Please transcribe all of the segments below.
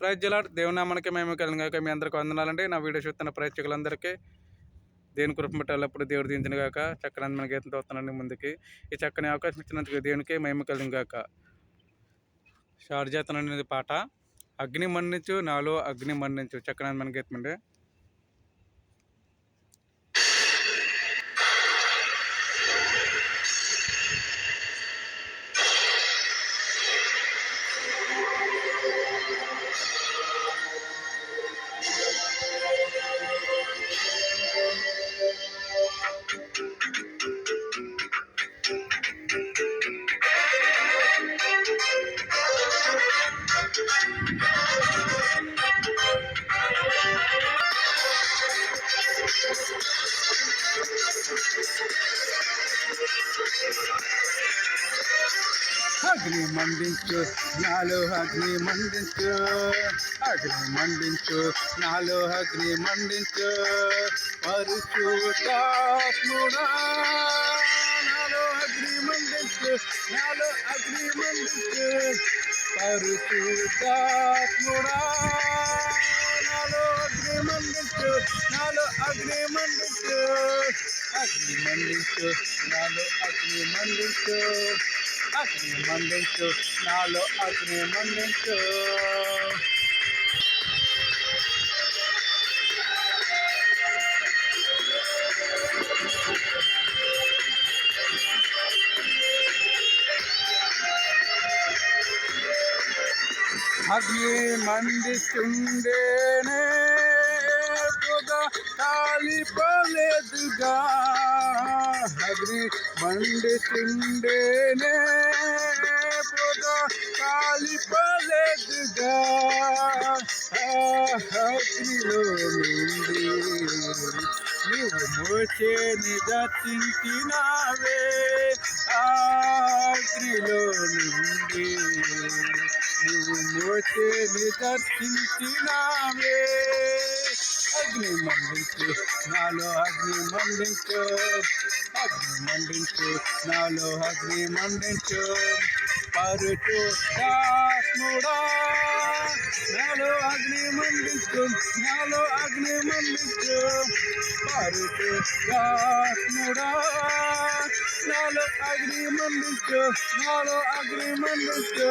praise జలాడ్ దేవునామానికి మేము కలిగినాక మీ అందరికి వందనాలండి నా వీడియో చూస్తున్న ప్రేక్షకులందరికీ దేవుని కృపమట్టాలప్పుడు దేవుడు దించిన కాక చక్కని మన గీతం తోస్తున్నాండి ముందుకి ఈ చక్కని అవకాశం ఇచ్చినందుకు దేవునికి మేము కలిగాక షార్ట్ చేతననేది పాట అగ్ని మన్నించు నాలో అగ్ని మన్నించు చక్కని మన గీతం అండి అగ్ని మండించు నాలో అగ్ని మండించు అగ్ని మండించు నాలో అగ్ని మండించు పరుచుటాత్ముడా నాలో అగ్ని మండించు నాలో అగ్ని మండించు పరుచుటాత్ముడా నాలో అగ్ని మండించు నాలో అగ్ని మండించు అగ్ని మండించు నాలో అగ్ని మండించు అగ్ని మండించు నాలో అగ్ని మండించు अग्निमण्डितुण्डेने कालिपले दुर्गा अग्निमण्डितुण्डेने कालिपले दुर्गा अग्निलो मुझे निजा चिंतिनावे దర్శించి నామే అగ్ని మండించు నాలో అగ్ని మండించు అగ్ని మండించు నాలో అగ్ని మండించు పరుచుడా నాలో అగ్ని మండించు నాలో అగ్ని మండించు పరుచుడా నాలో అగ్ని మండించు నాలో అగ్ని మండించు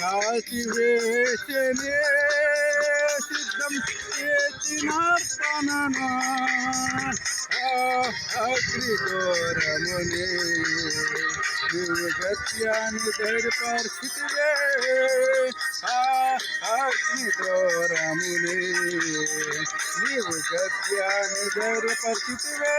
കാശിവേശനേ സിദ്ധം ഏതിനാർപ്പണനാഗ്രിഘോരമുനേ ദുർഗത്യാനുദർപ്പർഷിതേ ആ അഗ്നിഘോരമുനേ ദുർഗത്യാനുദർപ്പർഷിതേ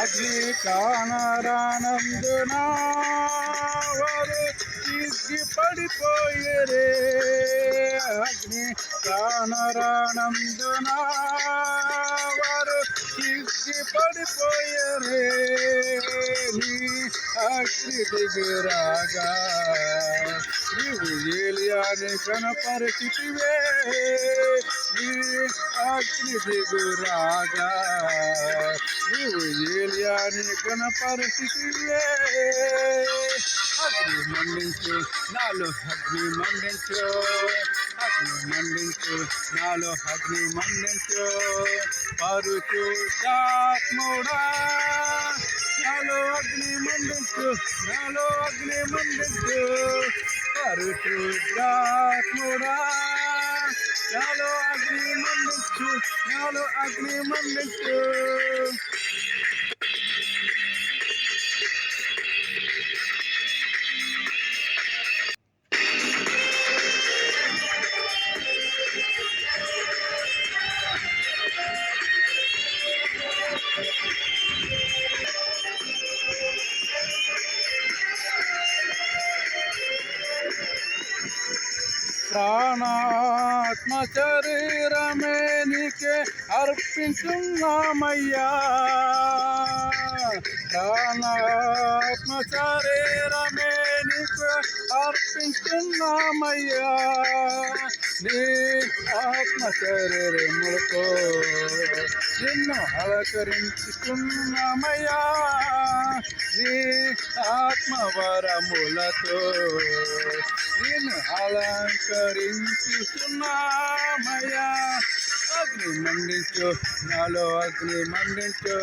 అగ్నికానరానందునా వారు తిరిగి పడిపోయేరే అగ్ని కానరానందునా వారు తిరిగి పడిపోయేరే నీ అగ్ని దిగురాగా నీవు ఏలియా కనపరిచితివే నీ అగ్ని దిగురాగా నీవు ఏలియా కనపరిచితివే అగ్ని మండించు నాలో అగ్ని మండించు అగ్ని మండించు నాలో అగ్ని మండించు పరుచు ఆత్ముడా నాలో అగ్ని మండించు నాలో అగ్ని మండించు పరిశుద్ధాత్ముడా నాలో అగ్ని మండించు నాలో అగ్ని మండించు ప్రాణాత్మ శరీరమే నీకే అర్పించున్నామయ్యా ప్రాణాత్మ శరీరమే అర్పించున్నామయ్యా నీ ఆత్మ శరీరములతో నిన్ను అలకరించుకున్నామయ్యా నీ ఆత్మ వరములతో నిన్ను అలంకరించుకున్నామయ్యా అగ్ని మండించు నాలో అగ్ని మండించు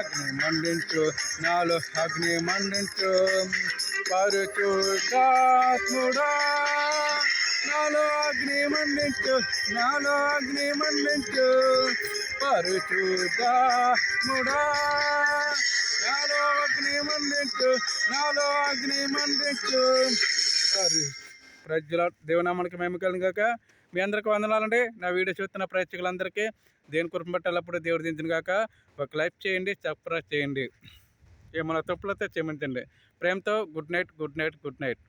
అగ్ని మండించు నాలో అగ్ని మండించు పరుచుడాత్ముడా నాలో అగ్ని మండించు నాలో అగ్ని మండించు పరుచుడాత్ముడా నాలో అగ్ని మండించు నాలో అగ్ని మండించు ప్రజల దేవనామానికి మేము కలిగిన కాక మీ అందరికీ వందనాలండి నా వీడియో చూస్తున్న ప్రేక్షకులందరికీ దేని కుటుంబ పట్టాలప్పుడు దేవుడు దించిన కాక ఒక లైఫ్ చేయండి సబ్స్క్రైబ్ చేయండి ఏమైనా తప్పులతో చేయమంతండి ప్రేమతో good night good night good night